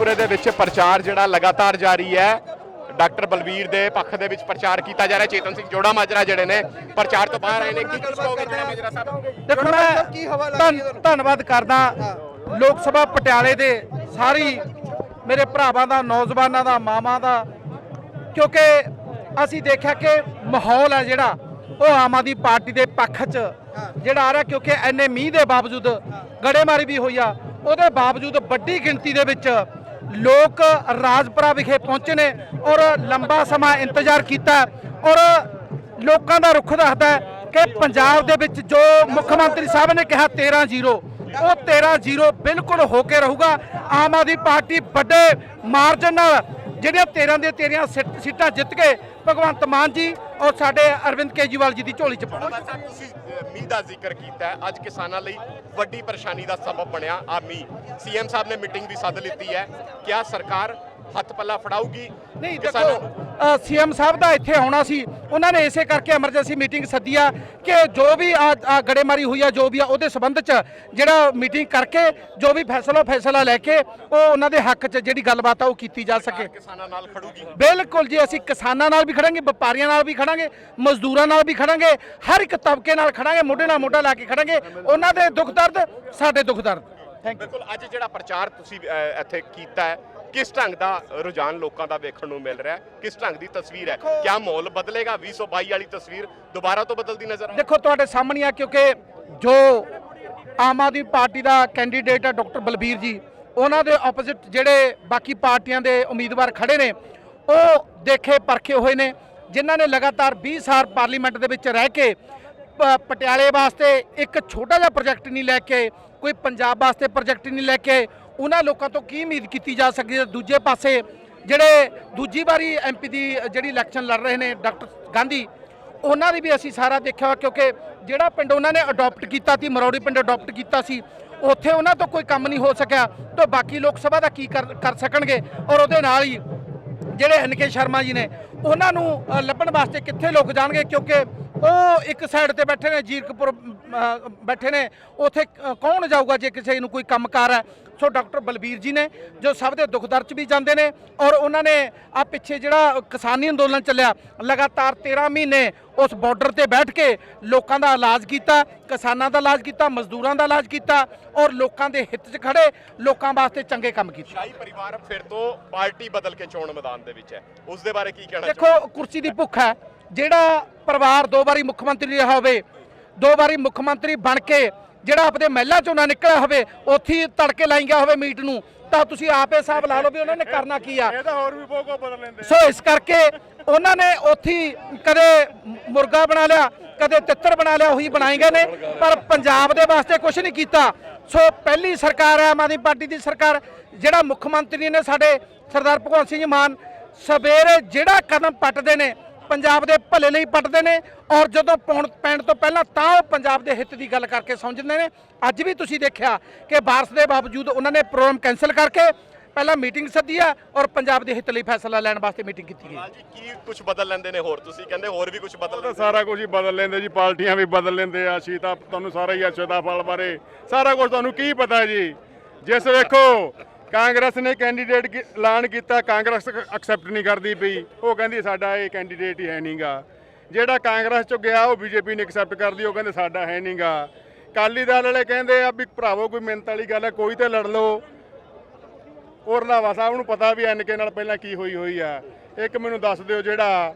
ਪ੍ਰਚਾਰ ਜਿਹੜਾ ਲਗਾਤਾਰ ਜਾਰੀ ਹੈ। ਡਾਕਟਰ ਬਲਵੀਰ ਦੇ ਪੱਖ ਦੇ ਵਿੱਚ ਪ੍ਰਚਾਰ ਕੀਤਾ ਜਾ ਰਿਹਾ। ਚੇਤਨ ਸਿੰਘ ਜੋੜਾ ਮਾਜਰਾ ਜਿਹੜੇ ਨੇ ਪ੍ਰਚਾਰ ਤੋਂ ਬਾਹਰ ਆਏ ਨੇ। ਕੀ ਕੁਝ ਕਹੋਗੇ ਜੋੜਾ ਮਾਜਰਾ ਸਾਹਿਬ? ਦੇਖੋ ਮੈਂ ਧੰਨ- ਧੰਨਵਾਦ ਕਰਦਾ ਲੋਕ ਸਭਾ ਪਟਿਆਲੇ ਦੇ ਸਾਰੀ ਮੇਰੇ ਭਰਾਵਾਂ ਦਾ ਨੌਜਵਾਨਾਂ ਦਾ ਮਾਵਾਂ ਦਾ ਕਿਉਂਕਿ ਅਸੀਂ ਦੇਖਿਆ ਕਿ ਮਾਹੌਲ ਹੈ ਜਿਹੜਾ ਉਹ ਆਮ ਆਦਮੀ ਪਾਰਟੀ ਦੇ ਪੱਖ 'ਚ ਜਿਹੜਾ ਆ ਰਿਹਾ ਕਿਉਂਕਿ ਐਨੇ ਮੀਂਹ ਦੇ ਬਾਵਜੂਦ ਗੜੇਮਾਰੀ ਵੀ ਹੋਈ ਆ। ਉਹਦੇ ਬਾਵਜੂਦ ਵੱਡੀ ਗਿਣਤੀ ਦੇ ਵਿੱਚ ਲੋਕ ਰਾਜਪੁਰਾ ਵਿਖੇ ਪਹੁੰਚੇ ਨੇ ਔਰ ਲੰਬਾ ਸਮਾਂ ਇੰਤਜ਼ਾਰ ਕੀਤਾ ਔਰ ਲੋਕਾਂ ਦਾ ਰੁਖ ਦੱਸਦਾ ਕਿ ਪੰਜਾਬ ਦੇ ਵਿੱਚ ਜੋ ਮੁੱਖ ਮੰਤਰੀ ਸਾਹਿਬ ਨੇ ਕਿਹਾ 13-0 ਉਹ 13-0 ਬਿਲਕੁਲ ਹੋ ਕੇ ਰਹੂਗਾ। ਆਮ ਆਦਮੀ ਪਾਰਟੀ ਵੱਡੇ ਮਾਰਜਨ ਨਾਲ ਜਿਹੜੀਆਂ 13 ਦੇ 13 ਸੀਟ- ਸੀਟਾਂ ਜਿੱਤ ਕੇ ਭਗਵੰਤ ਮਾਨ ਜੀ ਔਰ ਸਾਡੇ ਅਰਵਿੰਦ ਕੇਜਰੀਵਾਲ ਜੀ ਦੀ ਝੋਲੀ 'ਚ ਸਾਹਿਬ ਤੁਸੀਂ ਮੀਂਹ ਦਾ ਜ਼ਿਕਰ ਕੀਤਾ ਅੱਜ ਕਿਸਾਨਾਂ ਲਈ ਵੱਡੀ ਪਰੇਸ਼ਾਨੀ ਦਾ ਸਬਬ ਬਣਿਆ ਆ ਮੀਂਹ। ਸੀਐਮ ਸਾਹਿਬ ਨੇ ਮੀਟਿੰਗ ਵੀ ਸੱਦ ਲਿੱਤੀ ਹੈ। ਕਿਆ ਸਰਕਾਰ ਹੱਥ ਪੱਲਾ ਫੜਾਊਗੀ? ਨਹੀਂ ਦੇਖੋ ਸੀਐਮ ਸਾਹਿਬ ਦਾ ਇੱਥੇ ਆਉਣਾ ਸੀ। ਉਹਨਾਂ ਨੇ ਇਸੇ ਕਰਕੇ ਐਮਰਜੈਂਸੀ ਮੀਟਿੰਗ ਸੱਦੀ ਆ ਕਿ ਜੋ ਵੀ ਆ ਗੜੇਮਾਰੀ ਹੋਈ ਆ ਜੋ ਵੀ ਆ ਉਹਦੇ ਸਬੰਧ ਚ ਜਿਹੜਾ ਮੀਟਿੰਗ ਕਰਕੇ ਜੋ ਵੀ ਫੈਸਲਾ ਫੈਸਲਾ ਲੈ ਕੇ ਉਹ ਉਹਨਾਂ ਦੇ ਹੱਕ ਚ ਜਿਹੜੀ ਗੱਲਬਾਤ ਆ ਉਹ ਕੀਤੀ ਜਾ ਸਕੇ। ਕਿਸਾਨਾਂ ਨਾਲ ਖੜੂਗੀ। ਬਿਲਕੁਲ ਜੀ ਅਸੀਂ ਕਿਸਾਨਾਂ ਨਾਲ ਵੀ ਖੜਾਂਗੇ ਵਪਾਰੀਆਂ ਨਾਲ ਵੀ ਖੜਾਂਗੇ ਮਜ਼ਦੂਰਾਂ ਨਾਲ ਵੀ ਖੜਾਂਗੇ ਹਰ ਇੱਕ ਤਬਕੇ ਨਾਲ ਖੜਾਂਗੇ ਮੋਢੇ ਨਾਲ ਮੋਢਾ ਲਾ ਕੇ ਖੜਾਂਗੇ। ਉਹਨਾਂ ਦੇ ਦੁੱਖ ਦਰਦ ਸਾਡੇ ਦੁੱਖ ਦਰਦ। ਥੈਂਕ ਯੂ ਬਿਲਕੁਲ ਅੱਜ ਜਿਹੜਾ ਪ੍ਰਚਾਰ ਤੁਸੀਂ ਇੱਥੇ ਕੀਤਾ ਹੈ ਕਿਸ ਢੰਗ ਦਾ ਰੁਝਾਨ ਲੋਕਾਂ ਦਾ ਵੇਖਣ ਨੂੰ ਮਿਲ ਰਿਹਾ ਹੈ ਕਿਸ ਢੰਗ ਦੀ ਤਸਵੀਰ ਹੈ? ਕਿਆ ਮਾਹੌਲ ਬਦਲੇਗਾ? 2022 ਵਾਲੀ ਤਸਵੀਰ ਦੁਬਾਰਾ ਤੋਂ ਬਦਲਦੀ ਨਜ਼ਰ ਆਏ ਦੇਖੋ ਤੁਹਾਡੇ ਸਾਹਮਣੇ ਆ ਕਿਉਂਕਿ ਜੋ ਆਮ ਆਦਮੀ ਪਾਰਟੀ ਦਾ ਕੈਂਡੀਡੇਟ ਹੈ ਡਾਕਟਰ ਬਲਬੀਰ ਜੀ ਉਹਨਾਂ ਦੇ ਆਪੋਜ਼ਿਟ ਜਿਹੜੇ ਬਾਕੀ ਪਾਰਟੀਆਂ ਦੇ ਉਮੀਦਵਾਰ ਖੜੇ ਨੇ ਉਹ ਦੇਖੇ ਪਰਖੇ ਹੋਏ ਨੇ ਜਿਨ੍ਹਾਂ ਨੇ ਲਗਾਤਾਰ 20 ਸਾਲ ਪਾਰਲੀਮੈਂਟ ਦੇ ਵਿੱਚ ਰਹਿ ਕੇ ਪ- ਪਟਿਆਲੇ ਵਾਸਤੇ ਇੱਕ ਛੋਟਾ ਜਿਹਾ ਪ੍ਰੋਜੈਕਟ ਨਹੀਂ ਲੈ ਕੇ ਕੋਈ ਪੰਜਾਬ ਵਾਸਤੇ ਪ੍ਰੋਜੈਕਟ ਨਹੀਂ ਲੈ ਕੇ ਉਹਨਾਂ ਲੋਕਾਂ ਤੋਂ ਕੀ ਉਮੀਦ ਕੀਤੀ ਜਾ ਸਕਦੀ ਹੈ? ਦੂਜੇ ਪਾਸੇ ਜਿਹੜੇ ਦੂਜੀ ਵਾਰੀ ਐਮਪੀ ਦੀ ਜਿਹੜੀ ਇਲੈਕਸ਼ਨ ਲੜ ਰਹੇ ਨੇ ਡਾਕਟਰ ਗਾਂਧੀ, ਉਹਨਾਂ ਦੀ ਵੀ ਅਸੀਂ ਸਾਰਾ ਦੇਖਿਆ ਹੋਇਆ ਕਿਉਂਕਿ ਜਿਹੜਾ ਪਿੰਡ ਉਹਨਾਂ ਨੇ ਅਡਾਪਟ ਕੀਤਾ ਸੀ, ਮਰੌੜੀ ਪਿੰਡ ਅਡਾਪਟ ਕੀਤਾ ਸੀ, ਉੱਥੇ ਉਹਨਾਂ ਤੋਂ ਕੋਈ ਕੰਮ ਨਹੀਂ ਹੋ ਸਕਿਆ। ਤਾਂ ਬਾਕੀ ਲੋਕ ਸਭਾ ਦਾ ਕੀ ਕਰ ਸਕਣਗੇ? ਔਰ ਉਹਦੇ ਨਾਲ ਹੀ ਜਿਹੜੇ ਐਨਕੇ ਸ਼ਰਮਾ ਜੀ ਨੇ, ਉਹਨਾਂ ਨੂੰ ਲੱਭਣ ਵਾਸਤੇ ਕਿੱਥੇ ਲੋਕ ਜਾਣਗੇ? ਕਿਉਂਕਿ ਉਹ ਇੱਕ ਸਾਈਡ ਤੇ ਬੈਠੇ ਨੇ, ਜੀਰਕਪੁਰ ਬੈਠੇ ਨੇ। ਉੱਥੇ ਕੌਣ ਜਾਊਗਾ ਜੇ ਕਿਸੇ ਨੂੰ ਕੋਈ ਕੰਮਕਾਰ ਹੈ? ਸੋ ਡਾਕਟਰ ਬਲਬੀਰ ਜੀ ਨੇ ਜੋ ਸਭ ਦੇ ਦੁੱਖ ਦਰਦ ਚ ਵੀ ਜਾਂਦੇ ਨੇ ਔਰ ਉਹਨਾਂ ਨੇ ਆ ਪਿੱਛੇ ਜਿਹੜਾ ਕਿਸਾਨੀ ਅੰਦੋਲਨ ਚੱਲਿਆ ਲਗਾਤਾਰ 13 ਮਹੀਨੇ ਉਸ ਬਾਰਡਰ ਤੇ ਬੈਠ ਕੇ ਲੋਕਾਂ ਦਾ ਇਲਾਜ ਕੀਤਾ ਕਿਸਾਨਾਂ ਦਾ ਇਲਾਜ ਕੀਤਾ ਮਜ਼ਦੂਰਾਂ ਦਾ ਇਲਾਜ ਕੀਤਾ ਔਰ ਲੋਕਾਂ ਦੇ ਹਿੱਤ 'ਚ ਖੜੇ ਲੋਕਾਂ ਵਾਸਤੇ ਚੰਗੇ ਕੰਮ ਕੀਤੇ। ਸ਼ਾਹੀ ਪਰਿਵਾਰ ਫਿਰ ਤੋਂ ਪਾਰਟੀ ਬਦਲ ਕੇ ਚੋਣ ਮੈਦਾਨ ਦੇ ਵਿੱਚ ਹੈ। ਉਸ ਦੇ ਬਾਰੇ ਕੀ ਕਹਿਣਾ ਦੇਖੋ ਕੁਰਸੀ ਦੀ ਭੁੱਖ ਹੈ। ਜਿਹੜਾ ਪਰਿਵਾਰ ਦੋ ਵਾਰੀ ਮੁੱਖ ਮੰਤਰੀ ਰਿਹਾ ਹੋਵੇ ਦੋ ਵਾਰੀ ਮੁੱਖ ਮੰਤਰੀ ਬਣ ਕੇ ਜਿਹੜਾ ਆਪਦੇ ਮਹਿਲਾ ਚੋਂ ਨਾ ਨਿਕਲਿਆ ਹੋਵੇ ਉੱਥੇ ਤੜਕੇ ਲਾਈ ਗਿਆ ਹੋਵੇ ਮੀਟ ਨੂੰ ਤਾਂ ਤੁਸੀਂ ਆਪੇ ਹਿਸਾਬ ਲਾ ਲਓ ਵੀ ਉਹਨਾਂ ਨੇ ਕਰਨਾ ਕੀ ਆ। ਇਹ ਤਾਂ ਹੋਰ ਵੀ ਬਹੁਤ ਕੋ ਬਦਲ ਲੈਂਦੇ ਸੋ ਇਸ ਕਰਕੇ ਉਹਨਾਂ ਨੇ ਉੱਥੇ ਕਦੇ ਮੁਰਗਾ ਬਣਾ ਲਿਆ ਕਦੇ ਤਿੱਤਰ ਬਣਾ ਲਿਆ ਉਹੀ ਬਣਾਏ ਗਏ ਨੇ ਪਰ ਪੰਜਾਬ ਦੇ ਵਾਸਤੇ ਕੁਝ ਨਹੀਂ ਕੀਤਾ। ਸੋ ਪਹਿਲੀ ਸਰਕਾਰ ਆਮ ਆਦਮੀ ਪਾਰਟੀ ਦੀ ਸਰਕਾਰ ਜਿਹੜਾ ਮੁੱਖ ਮੰਤਰੀ ਨੇ ਸਾਡੇ ਸਰਦਾਰ ਭਗਵੰਤ ਸਿੰਘ ਮਾਨ ਸਵੇਰੇ ਜਿਹੜਾ ਕਦਮ ਪੱਟਦੇ ਨੇ ਪੰਜਾਬ ਦੇ ਭਲੇ ਲਈ ਪੱਟਦੇ ਨੇ ਔਰ ਜਦੋਂ ਪੌਣ ਪੈਣ ਤੋਂ ਪਹਿਲਾਂ ਤਾਂ ਉਹ ਪੰਜਾਬ ਦੇ ਹਿੱਤ ਦੀ ਗੱਲ ਕਰਕੇ ਸਮਝਦੇ ਨੇ। ਅੱਜ ਵੀ ਤੁਸੀਂ ਦੇਖਿਆ ਕਿ ਬਾਰਿਸ਼ ਦੇ ਬਾਵਜੂਦ ਉਹਨਾਂ ਨੇ ਪ੍ਰੋਗਰਾਮ ਕੈਨਸਲ ਕਰਕੇ ਪਹਿਲਾਂ ਮੀਟਿੰਗ ਸੱਦੀ ਆ ਔਰ ਪੰਜਾਬ ਦੇ ਹਿੱਤ ਲਈ ਫੈਸਲਾ ਲੈਣ ਵਾਸਤੇ ਮੀਟਿੰਗ ਕੀਤੀ ਗਈ। ਲਾਲ ਜੀ ਕੀ ਕੁਝ ਬਦਲ ਲੈਂਦੇ ਨੇ ਹੋਰ? ਤੁਸੀਂ ਕਹਿੰਦੇ ਹੋਰ ਵੀ ਕੁਝ ਬਦਲ ਤਾਂ ਲੈਂਦੇ ਸਾਰਾ ਕੁਝ ਹੀ ਬਦਲ ਲੈਂਦੇ ਜੀ ਪਾਰਟੀਆਂ ਵੀ ਬਦਲ ਲੈਂਦੇ ਆ। ਸ਼ੀਤਾ ਤੁਹਾਨੂੰ ਸਾਰਾ ਹੀ ਆ ਫਲ ਬਾਰੇ ਸਾਰਾ ਕੁਝ ਤੁਹਾਨੂੰ ਕੀ ਪਤਾ ਜੀ? ਜਿਸ ਵੇਖੋ ਕਾਂਗਰਸ ਨੇ ਕੈਂਡੀਡੇਟ ਐਲਾਨ ਕੀਤਾ, ਕਾਂਗਰਸ ਐਕਸੈਪਟ ਨਹੀਂ ਕਰਦੀ ਪਈ। ਉਹ ਕਹਿੰਦੀ ਸਾਡਾ ਇਹ ਕੈਂਡੀਡੇਟ ਹੀ ਹੈ ਨਹੀਂਗਾ। ਜਿਹੜਾ ਕਾਂਗਰਸ ਚੋਂ ਗਿਆ, ਉਹ ਬੀਜੇਪੀ ਨੇ ਐਕਸੈਪਟ ਕਰਦੀ, ਉਹ ਕਹਿੰਦੇ ਸਾਡਾ ਹੈ ਨਹੀਂਗਾ। ਕਾਲੀ ਦਲ ਵਾਲੇ ਕਹਿੰਦੇ ਆ ਵੀ ਭਰਾਵੋ, ਕੋਈ ਮਿਹਨਤ ਵਾਲੀ ਗੱਲ ਹੈ, ਕੋਈ ਤੇ ਲੜ ਲਓ। ਔਰ ਰੰਧਾਵਾ ਸਾਹਿਬ ਨੂੰ ਪਤਾ ਵੀ ਐਨਕੇ ਨਾਲ ਪਹਿਲਾਂ ਕੀ ਹੋਈ ਹੋਈ ਆ। ਇੱਕ ਮੈਨੂੰ ਦੱਸ ਦਿਓ ਜਿਹੜਾ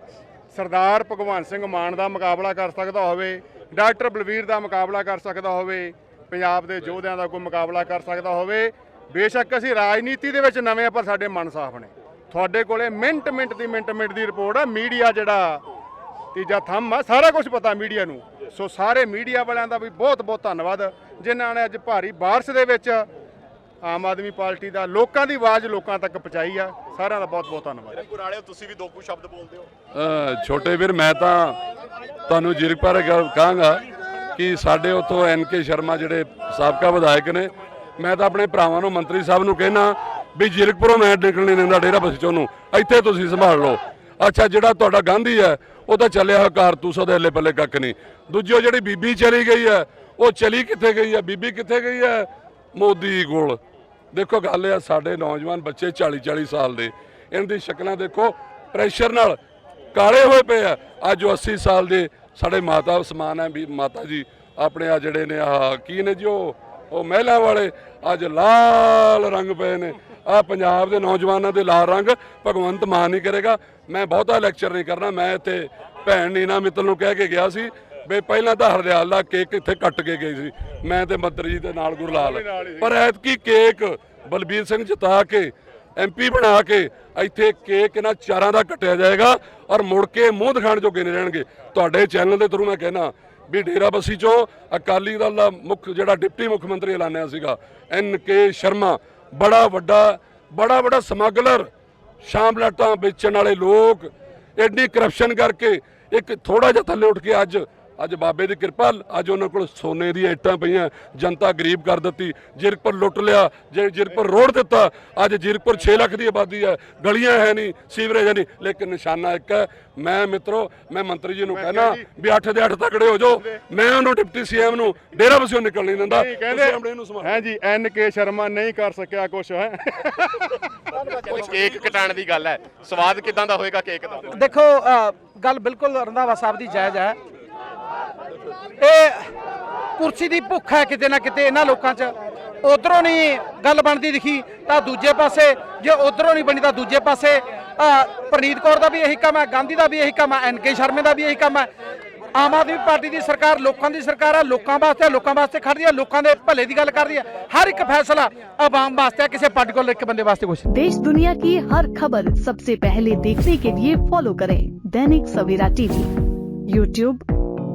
ਸਰਦਾਰ ਭਗਵੰਤ ਸਿੰਘ ਮਾਨ ਦਾ ਮੁਕਾਬਲਾ ਕਰ ਸਕਦਾ ਹੋਵੇ, ਡਾਕਟਰ ਬਲਵੀਰ ਦਾ ਮੁਕਾਬਲਾ ਕਰ ਸਕਦਾ ਹੋਵੇ, ਪੰਜਾਬ ਦੇ ਯੋਧਿਆਂ ਦਾ ਕੋਈ ਮੁਕਾਬਲਾ ਕਰ ਸਕਦਾ ਹੋਵੇ ਬੇਸ਼ੱਕ ਅਸੀਂ ਰਾਜਨੀਤੀ ਦੇ ਵਿੱਚ ਨਵੇਂ ਆ ਪਰ ਸਾਡੇ ਮਨ ਸਾਫ਼ ਨੇ। ਤੁਹਾਡੇ ਕੋਲੇ ਮਿੰਟ ਮਿੰਟ ਦੀ ਮਿੰਟ ਮਿੰਟ ਦੀ ਰਿਪੋਰਟ ਆ। ਮੀਡੀਆ ਜਿਹੜਾ ਤੀਜਾ ਥੰਮ ਆ ਸਾਰਾ ਕੁਝ ਪਤਾ ਮੀਡੀਆ ਨੂੰ। ਸੋ ਸਾਰੇ ਮੀਡੀਆ ਵਾਲਿਆਂ ਦਾ ਵੀ ਬਹੁਤ ਬਹੁਤ ਧੰਨਵਾਦ ਜਿਨ੍ਹਾਂ ਨੇ ਅੱਜ ਭਾਰੀ ਬਾਰਿਸ਼ ਦੇ ਵਿੱਚ ਆਮ ਆਦਮੀ ਪਾਰਟੀ ਦਾ ਲੋਕਾਂ ਦੀ ਆਵਾਜ਼ ਲੋਕਾਂ ਤੱਕ ਪਹੁੰਚਾਈ ਆ। ਸਾਰਿਆਂ ਦਾ ਬਹੁਤ ਬਹੁਤ ਧੰਨਵਾਦ। ਪੁਰਾਣੇ ਤੁਸੀਂ ਵੀ ਦੋ ਕੁ ਸ਼ਬਦ ਬੋਲਦੇ ਹੋ। ਛੋਟੇ ਵੀਰ ਮੈਂ ਤਾਂ ਤੁਹਾਨੂੰ ਜਿਰਕਪਰ ਕਹਾਂਗਾ ਕਿ ਸਾਡੇ ਉਤੋਂ ਐਨ ਕੇ ਸ਼ਰਮਾ ਜਿਹੜੇ ਸਾਬਕਾ ਵਿਧਾਇਕ ਨੇ ਮੈਂ ਤਾਂ ਆਪਣੇ ਭਰਾਵਾਂ ਨੂੰ, ਮੰਤਰੀ ਸਾਹਿਬ ਨੂੰ ਕਹਿਣਾ ਵੀ ਜ਼ੀਰਕਪੁਰੋਂ ਮੈਂ ਨਿਕਲਣੀ ਨਹੀਂ ਦਿੰਦਾ ਡੇਰਾ ਬਸੀ ਨੂੰ। ਇੱਥੇ ਤੁਸੀਂ ਸੰਭਾਲ ਲਓ। ਅੱਛਾ, ਜਿਹੜਾ ਤੁਹਾਡਾ ਗਾਂਧੀ ਹੈ, ਉਹ ਤਾਂ ਚੱਲਿਆ ਹੋਇਆ ਕਾਰਤੂਸ ਉਹਦੇ ਹੱਲੇ ਪੱਲੇ ਕੱਖ ਨਹੀਂ। ਦੂਜੀ ਉਹ ਜਿਹੜੀ ਬੀਬੀ ਚਲੀ ਗਈ ਹੈ, ਉਹ ਚਲੀ ਕਿੱਥੇ ਗਈ ਹੈ? ਬੀਬੀ ਕਿੱਥੇ ਗਈ ਹੈ? ਮੋਦੀ ਕੋਲ। ਦੇਖੋ, ਗੱਲ ਇਹ ਆ, ਸਾਡੇ ਨੌਜਵਾਨ ਬੱਚੇ 40 40 ਸਾਲ ਦੇ। ਇਹਨਾਂ ਦੀ ਸ਼ਕਲਾਂ ਦੇਖੋ ਪ੍ਰੈਸ਼ਰ ਨਾਲ ਕਾਲੇ ਹੋਏ ਪਏ ਆ। ਅੱਜ ਉਹ 80 ਸਾਲ ਦੇ ਸਾਡੇ ਮਾਤਾ ਸਮਾਨ ਹੈ ਵੀ ਮਾਤਾ ਜੀ, ਆਪਣੇ ਆ ਜਿਹੜੇ ਨੇ ਆ ਕੀ ਨੇ ਜੀ ਉਹ? ਉਹ ਮਹਿਲਾ ਵਾਲੇ ਅੱਜ ਲਾਲ ਰੰਗ ਪਏ ਨੇ। ਆ ਪੰਜਾਬ ਦੇ ਨੌਜਵਾਨਾਂ ਦੇ ਲਾਲ ਰੰਗ ਭਗਵੰਤ ਮਾਨ ਨਹੀਂ ਕਰੇਗਾ। ਮੈਂ ਬਹੁਤਾ ਲੈਕਚਰ ਨਹੀਂ ਕਰਨਾ ਮੈਂ ਇੱਥੇ ਭੈਣ ਨੀਨਾ ਮਿੱਤਲ ਨੂੰ ਕਹਿ ਕੇ ਗਿਆ ਸੀ ਵੀ ਪਹਿਲਾਂ ਤਾਂ ਹਰਦਿਆਲ ਦਾ ਕੇਕ ਇੱਥੇ ਕੱਟ ਕੇ ਗਈ ਸੀ। ਮੈਂ ਤੇ ਮੰਤਰੀ ਜੀ ਦੇ ਨਾਲ ਗੁਰਲਾਲ ਪਰ ਐਤਕੀ ਕੇਕ ਬਲਬੀਰ ਸਿੰਘ ਜਿਤਾ ਕੇ ਐਮਪੀ ਬਣਾ ਕੇ ਇੱਥੇ ਕੇਕ ਇਹਨਾਂ ਚਾਰਾਂ ਦਾ ਕੱਟਿਆ ਜਾਏਗਾ ਔਰ ਮੁੜ ਕੇ ਮੂੰਹ ਦਿਖਾਣ ਜੋਗੇ ਨਹੀਂ ਰਹਿਣਗੇ। ਤੁਹਾਡੇ ਚੈਨਲ ਦੇ ਥਰੂ ਮੈਂ ਕਹਿਣਾ ਵੀ ਡੇਰਾਬੱਸੀ ਚੋਂ ਅਕਾਲੀ ਦਲ ਦਾ ਮੁੱਖ ਜਿਹੜਾ ਡਿਪਟੀ ਮੁੱਖ ਮੰਤਰੀ ਐਲਾਨਿਆ ਸੀਗਾ, ਐਨ ਕੇ ਸ਼ਰਮਾ, ਬੜਾ ਵੱਡਾ ਬੜਾ ਵੱਡਾ ਸਮਗਲਰ, ਸ਼ਾਮਲਾਟਾਂ ਵੇਚਣ ਵਾਲੇ ਲੋਕ ਐਡੀ ਕਰਪਸ਼ਨ ਕਰਕੇ ਇੱਕ ਥੋੜਾ ਜਿਹਾ ਥੱਲੇ ਉੱਠ ਕੇ ਅੱਜ ਅੱਜ ਬਾਬੇ ਦੀ ਕਿਰਪਾ ਅੱਜ ਉਹਨਾਂ ਕੋਲ ਸੋਨੇ ਦੀਆਂ ਇੱਟਾਂ ਪਈਆਂ ਜਨਤਾ ਗਰੀਬ ਕਰ ਦਿੱਤੀ ਜਿਰਕਪੁਰ ਲੁੱਟ ਲਿਆ ਜੇ ਜਿਰਕਪੁਰ ਰੋੜ ਦਿੱਤਾ ਅੱਜ ਜਿਰਕਪੁਰ 6 ਲੱਖ ਦੀ ਆਬਾਦੀ ਹੈ ਗਲੀਆਂ ਹੈ ਨਹੀਂ ਸੀਵਰੇਜ ਹੈ ਨਹੀਂ ਲੇਕਿਨ ਨਿਸ਼ਾਨਾ ਇੱਕ ਹੈ ਮੈਂ ਮਿੱਤਰੋ ਮੈਂ ਮੰਤਰੀ ਜੀ ਨੂੰ ਕਹਿਣਾ ਵੀ 8 ਦੇ 8 ਤਕੜੇ ਹੋ ਜਾਓ ਮੈਂ ਉਹਨੂੰ ਡਿਪਟੀ ਸੀਐਮ ਨੂੰ ਡੇਰਾ ਬਸਿਓ ਨਿਕਲ ਨਹੀਂ ਦਿੰਦਾ ਤੁਸੀਂ ਆਪਣੇ ਨੂੰ। ਹੈ ਜੀ ਐਨ ਕੇ ਸ਼ਰਮਾ ਨਹੀਂ ਕਰ ਸਕਿਆ ਕੁਛ ਹੈ। ਕੇਕ ਕਟਾਣ ਦੀ ਗੱਲ ਹੈ ਸਵਾਦ ਕਿਦਾਂ ਦਾ ਹੋਏਗਾ ਕੇਕ ਦਾ? ਦੇਖੋ ਗੱਲ ਬਿਲਕੁਲ ਰੰਧਾਵਾ ਸਾਹਿਬ ਦੀ ਜਾਇਜ਼ ਹੈ। ਇਹ ਕੁਰਸੀ ਦੀ ਭੁੱਖ ਹੈ ਕਿਤੇ ਨਾ ਕਿਤੇ ਇਹਨਾਂ ਲੋਕਾਂ 'ਚ ਉਧਰੋਂ ਨਹੀਂ ਗੱਲ ਬਣਦੀ ਦਿਖੀ ਤਾਂ ਦੂਜੇ ਪਾਸੇ ਜੇ ਉਧਰੋਂ ਨਹੀਂ ਬਣੀ ਤਾਂ ਦੂਜੇ ਪਾਸੇ ਅ, ਪ੍ਰਨੀਤ ਕੌਰ ਦਾ ਵੀ ਇਹੀ ਕੰਮ ਹੈ ਗਾਂਧੀ ਦਾ ਵੀ ਇਹੀ ਕੰਮ ਹੈ ਐਨਕੇ ਸ਼ਰਮੇ ਦਾ ਵੀ ਇਹੀ ਕੰਮ ਹੈ ਆਮ ਆਦਮੀ ਪਾਰਟੀ ਦੀ ਸਰਕਾਰ ਲੋਕਾਂ ਦੀ ਸਰਕਾਰ ਹੈ ਲੋਕਾਂ ਵਾਸਤੇ ਲੋਕਾਂ ਵਾਸਤੇ ਖੜਦੀ ਹੈ ਲੋਕਾਂ ਦੇ ਭਲੇ ਦੀ ਗੱਲ ਕਰਦੀ ਹੈ ਹਰ ਇੱਕ ਫੈਸਲਾ ਆਵਾਮ ਵਾਸਤੇ ਹੈ ਕਿਸੇ ਪਾਰਟਿਕੂਲਰ ਇੱਕ ਬੰਦੇ ਵਾਸਤੇ ਕੁਛ ਨਹੀਂ। देश दुनिया की हर खबर सबसे पहले देखने के लिए फॉलो करें दैनिक सवेरा टीवी यूट्यूब